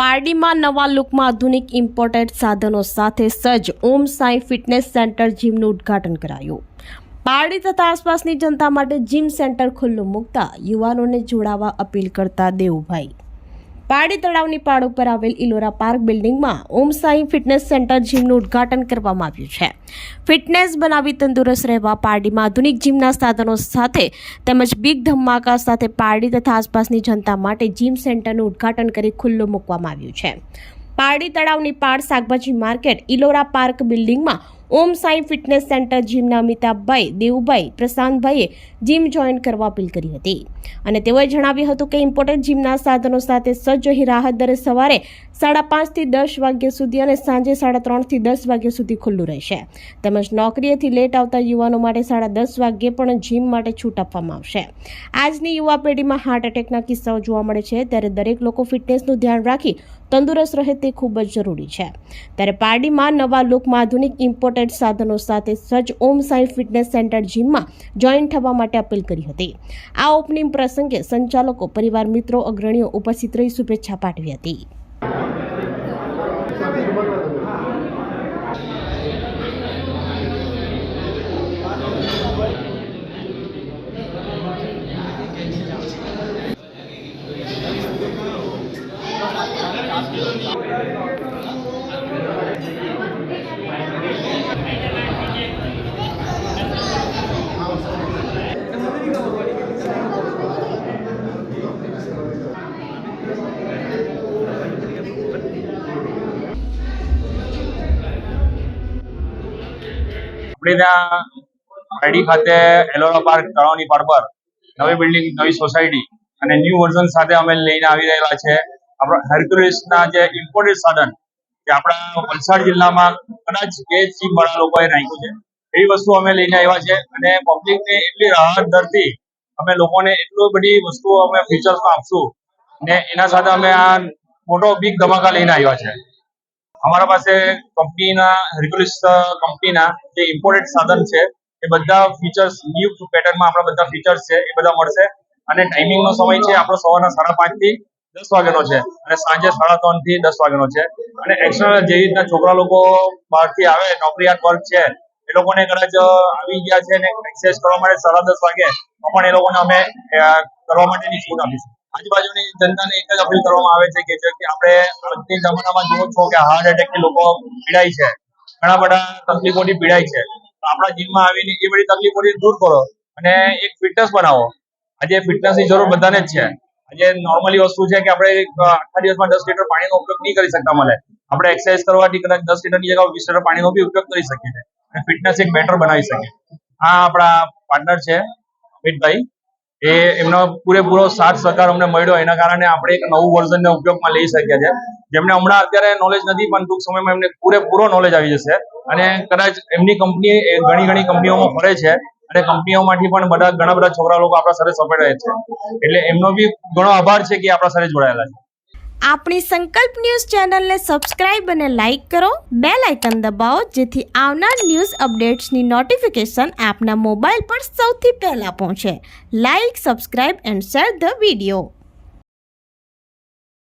પારડીમાં નવા લુકમાં આધુનિક ઇમ્પોર્ટેડ સાધનો સાથે સજ્જ ઓમ સાંઈ ફિટનેસ સેન્ટર જીમનું ઉદ્ઘાટન કરાયું. પારડી તથા આસપાસની જનતા માટે જીમ સેન્ટર ખુલ્લું મૂકતા યુવાનોને જોડાવા અપીલ કરતા દેવુભાઈ. પારડી તળાવની પાડ ઉપર આવેલ ઇલોરા પાર્ક બિલ્ડિંગમાં ઓમ સાઈ ફિટનેસ સેન્ટર જીમનું ઉદ્ઘાટન કરવામાં આવ્યું છે. ફિટનેસ બનાવી તંદુરસ્ત રહેવા પારડીમાં આધુનિક જીમના સાધનો સાથે તેમજ બિગ ધમાકા સાથે પારડી તથા આસપાસની જનતા માટે જીમ સેન્ટરનું ઉદ્ઘાટન કરી ખુલ્લું મૂકવામાં આવ્યું છે. પારડી તળાવની પાડ શાકભાજી માર્કેટ ઇલોરા પાર્ક બિલ્ડિંગમાં ઓમ સાઈ ફિટનેસ સેન્ટર જીમના અમિતાભભાઈ, દેવુભાઈ, પ્રશાંતભાઈએ જીમ જોઈન કરવા અપીલ કરી હતી. અને તેઓએ જણાવ્યું હતું કે ઇમ્પોર્ટન્ટ જીમના સાધનો સાથે સજ્જ અહીં રાહત દરે સવારે સાડા પાંચથી દસ વાગ્યા સુધી અને સાંજે સાડા ત્રણથી દસ વાગ્યા સુધી ખુલ્લું રહેશે. તેમજ નોકરીએથી લેટ આવતા યુવાનો માટે સાડા દસ વાગ્યે પણ જીમ માટે છૂટ આપવામાં આવશે. આજની યુવા પેઢીમાં હાર્ટ એટેકના કિસ્સાઓ જોવા મળે છે. ત્યારે દરેક લોકો ફિટનેસનું ધ્યાન રાખી તંદુરસ્ત રહે તે ખૂબ જ જરૂરી છે. ત્યારે પારડીમાં નવા લુકમાં આધુનિક ઇમ્પોર્ટેડ સાધનો સાથે સજ્જ ઓમ સાઈ ફિટનેસ સેન્ટર જીમમાં જોઈન થવા માટે અપીલ કરી હતી. આ ઓપનિંગ પ્રસંગે સંચાલકો, પરિવાર, મિત્રો, અગ્રણીઓ ઉપસ્થિત રહી શુભેચ્છા પાઠવી હતી. આપણે ત્યાં ખાતે એલોરા પાર્ક તળાવની પર નવી બિલ્ડિંગ, નવી સોસાયટી અને ન્યૂ વર્ઝન સાથે અમે લઈને આવી રહેલા છે. આપણા હેર્ક્યુલિસના જે ઇમ્પોર્ટેડ સાધન જે આપણા વલસાડ જિલ્લામાં કદાચ બે ચીપ વાળા લોકોએ નાખ્યું છે. એવી વસ્તુ અમે લઈને આવ્યા છે અને પબ્લિકને એટલી રાહત દરથી અમે લોકોને એટલું બધી વસ્તુઓ અમે ફીચર્સમાં આપશું ને એના સાથે અમે આ મોટો બિગ ધમાકા લઈને આવ્યા છે. અમારા પાસે કંપનીના હેર્ક્યુલિસ કંપનીના જે ઇમ્પોર્ટેડ સાધન છે, એ બધા ફીચર્સ ન્યુ પેટર્નમાં આપણા બધા ફીચર્સ છે, એ બધા મળશે. અને ટાઈમિંગનો સમય છે, આપણો સવારના સાડા પાંચથી દસ વાગ્યાનો છે અને સાંજે સાડા ત્રણથી દસ વાગ્યાનો છે. અને એક્સ્ટ્રા જે રીતના છોકરા લોકો બહારથી આવે નોકરિયાત વર્ગ છે, એ લોકોને કદાચ આવી ગયા છે ને કરવા માટે સાડા દસ વાગે પણ એ લોકોને અમે કરવા માટેની છૂટ આપીશું. આજુબાજુની જનતાને એક જ અપીલ કરવામાં આવે છે કે જે કે આપણે આજની જમાનામાં જુઓ છો કે હાર્ટ એટેકથી લોકો પીડાય છે. ઘણા બધા તકલીફોથી પીડાય છે. તો આપણા જીમમાં આવીને એ બધી તકલીફોથી દૂર કરો અને એક ફિટનેસ બનાવો. આજે ફિટનેસની જરૂર બધાને જ છે. આજે નોર્મલી વસ્તુ છે કે આપણે આખા દિવસમાં દસ લીટર પાણીનો ઉપયોગ નહીં કરી શકતા મળે. આપણે એક્સરસાઇઝ કરવાથી કદાચ દસ લીટરની જગ્યાએ વીસ લીટર પાણીનો બી ઉપયોગ કરી શકીએ છીએ. અને ફિટનેસ એક બેટર બનાવી શકીએ આ આપણા પાર્ટનર છે, અમિતભાઈ. એ એમનો પૂરેપૂરો સાથ સહકાર અમને મળ્યો. એના કારણે આપણે એક નવું વર્ઝનને ઉપયોગમાં લઈ શકીએ છીએ. જેમને હમણાં અત્યારે નોલેજ નથી, પણ ટૂંક સમયમાં એમને પૂરેપૂરો નોલેજ આવી જશે. અને કદાચ એમની કંપની ઘણી ઘણી કંપનીઓમાં ફરે છે. અને કંપનીઓમાંથી પણ બધા ઘણા બધા છોકરા લોકો આપણા સાથે સપોર્ટ છે. એટલે એમનો બી ઘણો આભાર છે કે આપણા સાથે જોડાયેલા છે. આપણી સંકલ્પ ન્યૂઝ ચેનલને સબસ્ક્રાઇબ અને લાઇક કરો. બે લાઇકન દબાવો, જેથી આવનાર ન્યૂઝ અપડેટ્સની નોટિફિકેશન આપના મોબાઈલ પર સૌથી પહેલાં પહોંચે. Like, subscribe and share the video.